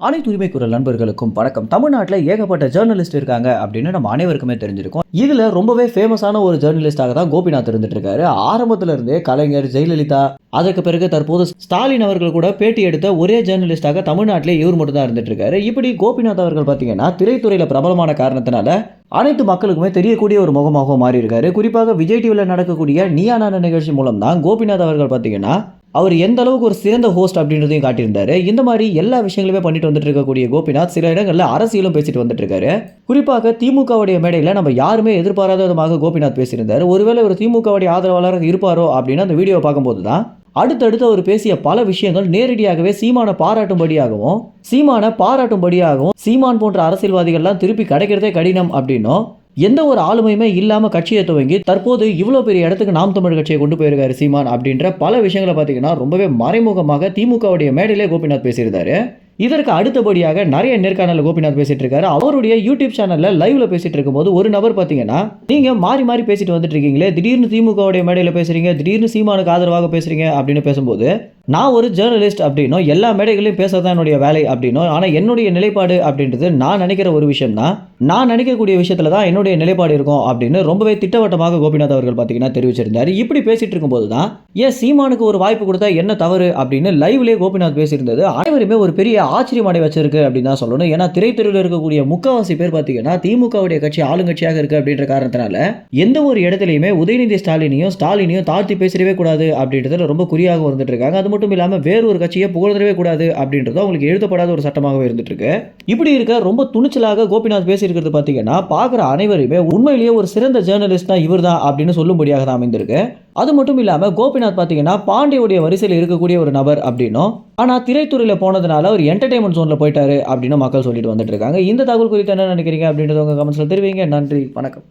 அனைத்து உரிமை குரல் நண்பர்களுக்கும் வணக்கம். தமிழ்நாட்டில் ஏகப்பட்ட ஜேர்னலிஸ்ட் இருக்காங்க அப்படின்னு நம்ம அனைவருக்குமே தெரிஞ்சிருக்கும். இதில் ரொம்பவே ஃபேமஸான ஒரு ஜேர்னலிஸ்டாக தான் கோபிநாத் இருந்துட்டு இருக்காரு ஆரம்பத்துல இருந்தே கலைஞர் ஜெயலலிதா அதற்கு பிறகு தற்போது ஸ்டாலின் அவர்கள் கூட பேட்டி எடுத்த ஒரே ஜேர்னலிஸ்டாக தமிழ்நாட்டிலே இவர் மட்டும் தான் இருந்துட்டு இருக்காரு இப்படி கோபிநாத் அவர்கள் பார்த்தீங்கன்னா திரைத்துறையில் பிரபலமான காரணத்தினால அனைத்து மக்களுக்குமே தெரியக்கூடிய ஒரு முகமாகவும் மாறி இருக்காரு குறிப்பாக விஜய் டிவியில் நடக்கக்கூடிய நியானான நிகழ்ச்சி மூலம் தான் கோபிநாத் அவர்கள் பார்த்தீங்கன்னா அவர் எந்த அளவுக்கு ஒரு சிறந்த ஹோஸ்ட் அப்படின்றதையும் காட்டியிருந்தாரு. இந்த மாதிரி எல்லா விஷயங்களுமே பண்ணிட்டு வந்துட்டு இருக்கக்கூடிய கோபிநாத் சில இடங்களில் அரசியலும் பேசிட்டு வந்துட்டு இருக்காரு குறிப்பாக திமுகவுடைய மேடையில் நம்ம யாருமே எதிர்பாராத விதமாக கோபிநாத் பேசியிருந்தார். ஒருவேளை ஒரு திமுகவுடைய ஆதரவாளராக இருப்பாரோ அப்படின்னு அந்த வீடியோ பார்க்கும்போது தான் அடுத்தடுத்து அவர் பேசிய பல விஷயங்கள் நேரடியாகவே சீமானை பாராட்டும்படியாகவும் சீமானை பாராட்டும்படியாகவும் சீமான் போன்ற அரசியல்வாதிகள்லாம் திருப்பி கிடைக்கிறதே கடினம் அப்படின்னும் எந்த ஒரு ஆளுமையுமே இல்லாமல் கட்சியை துவங்கி தற்போது இவ்வளோ பெரிய இடத்துக்கு நாம் தமிழ் கட்சியை கொண்டு போயிருக்காரு சீமான் அப்படின்ற பல விஷயங்களை பார்த்தீங்கன்னா ரொம்பவே மறைமுகமாக திமுகவுடைய மேடையிலே கோபிநாத் பேசியிருந்தாரு. இதற்கு அடுத்தபடியாக நிறைய நேர்காணல கோபிநாத் பேசிட்டு இருக்காரு அவருடைய யூடியூப் சேனல்ல லைவ்ல பேசிட்டு இருக்கும்போது ஒரு நபர் பாத்தீங்கன்னா நீங்க மாறி மாறி பேசிட்டு வந்துட்டு இருக்கீங்களே திடீர்னு திமுகவுடைய மேடையில பேசுறீங்க திடீர்னு சீமானுக்கு ஆதரவாக பேசுறீங்க அப்படின்னு பேசும்போது நான் ஒரு ஜேர்னலிஸ்ட் அப்படின்னும் எல்லா மேடைகளையும் பேசதான் என்னுடைய வேலை அப்படின்னும் ஆனால் என்னுடைய நிலைப்பாடு அப்படின்றது நான் நினைக்கிற ஒரு விஷயம் தான் நான் நினைக்கக்கூடிய விஷயத்தில் தான் என்னுடைய நிலைப்பாடு இருக்கும் அப்படின்னு ரொம்பவே திட்டவட்டமாக கோபிநாத் அவர்கள் பார்த்தீங்கன்னா தெரிவிச்சிருந்தார். இப்படி பேசிட்டு இருக்கும்போது தான் ஏன் சீமானுக்கு ஒரு வாய்ப்பு கொடுத்தா என்ன தவறு அப்படின்னு லைவ்லேயே கோபிநாத் பேசியிருந்தது. அனைவருமே ஒரு பெரிய ஆச்சரியம் அடை வச்சிருக்கு அப்படின்னு தான் சொல்லணும். ஏன்னா திரைத்துறையில் இருக்கக்கூடிய முக்கால்வாசி பேர் பார்த்தீங்கன்னா திமுகவுடைய கட்சி ஆளுங்கட்சியாக இருக்கு அப்படின்ற காரணத்தினால எந்த ஒரு இடத்துலையுமே உதயநிதி ஸ்டாலினையும் ஸ்டாலினையும் தாழ்த்தி பேசிடவே கூடாது அப்படின்றதுல ரொம்ப குறியாக வந்துட்டு இருக்காங்க. அது மட்டும் இல்லாமல் வேறு ஒரு கட்சியை புகழ்ந்துடவே கூடாது அப்படின்றது அவங்களுக்கு எழுதப்படாத ஒரு சட்டமாகவே இருந்துட்டு இருக்கு இப்படி இருக்க ரொம்ப துணிச்சலாக கோபிநாத் பேசியிருக்கிறது பார்த்தீங்கன்னா பார்க்குற அனைவருமே உண்மையிலேயே ஒரு சிறந்த ஜேர்னலிஸ்ட்னா தான் இவர் தான் அப்படின்னு சொல்லும்படியாக தான் அமைந்திருக்கு. அது மட்டும் இல்லாமல் கோபிநாத் பார்த்தீங்கன்னா பாண்டியுடைய வரிசையில் இருக்கக்கூடிய ஒரு நபர் அப்படின்னும் ஆனால் திரைத்துறையில் போனதுனால ஒரு என்டர்டைன்மெண்ட் ஜோனில் போயிட்டாரு அப்படின்னு மக்கள் சொல்லிட்டு வந்துட்டு இருக்காங்க இந்த தகவல் குறித்து என்ன நினைக்கிறீங்க அப்படின்றத உங்கள் கமெண்ட்ஸில் தெரிவிங்க. நன்றி. வணக்கம்.